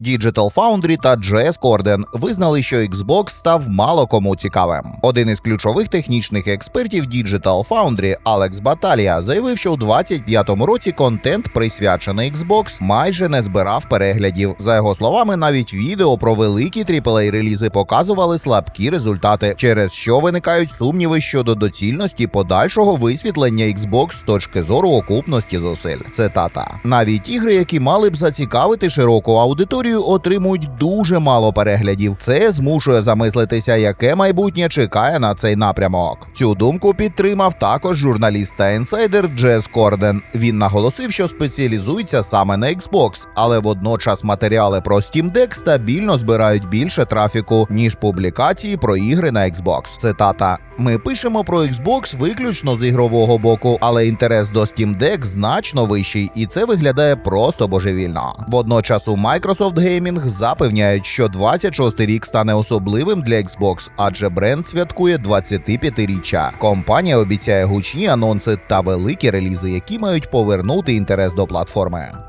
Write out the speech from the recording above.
Digital Foundry та JS Corden визнали, що Xbox став мало кому цікавим. Один із ключових технічних експертів Digital Foundry Алекс Баталія заявив, що у 25-му році контент, присвячений Xbox, майже не збирав переглядів. За його словами, навіть відео про великі aaa релізи показували слабкі результати, через що виникають сумніви щодо доцільності подальшого висвітлення Xbox з точки зору окупності зусиль. Цитата: навіть ігри, які мали б зацікавити широку аудиторію, отримують дуже мало переглядів. Це змушує замислитися, яке майбутнє чекає на цей напрямок. Цю думку підтримав також журналіст та інсайдер Джес Корден. Він наголосив, що спеціалізується саме на Xbox, але водночас матеріали про Steam Deck стабільно збирають більше трафіку, ніж публікації про ігри на Xbox. Цитата: Ми пишемо про Xbox виключно з ігрового боку, але інтерес до Steam Deck значно вищий, і це виглядає просто божевільно. Водночас у Microsoft Gaming запевняють, що 26-й рік стане особливим для Xbox, адже бренд святкує 25-річчя. Компанія обіцяє гучні анонси та великі релізи, які мають повернути інтерес до платформи.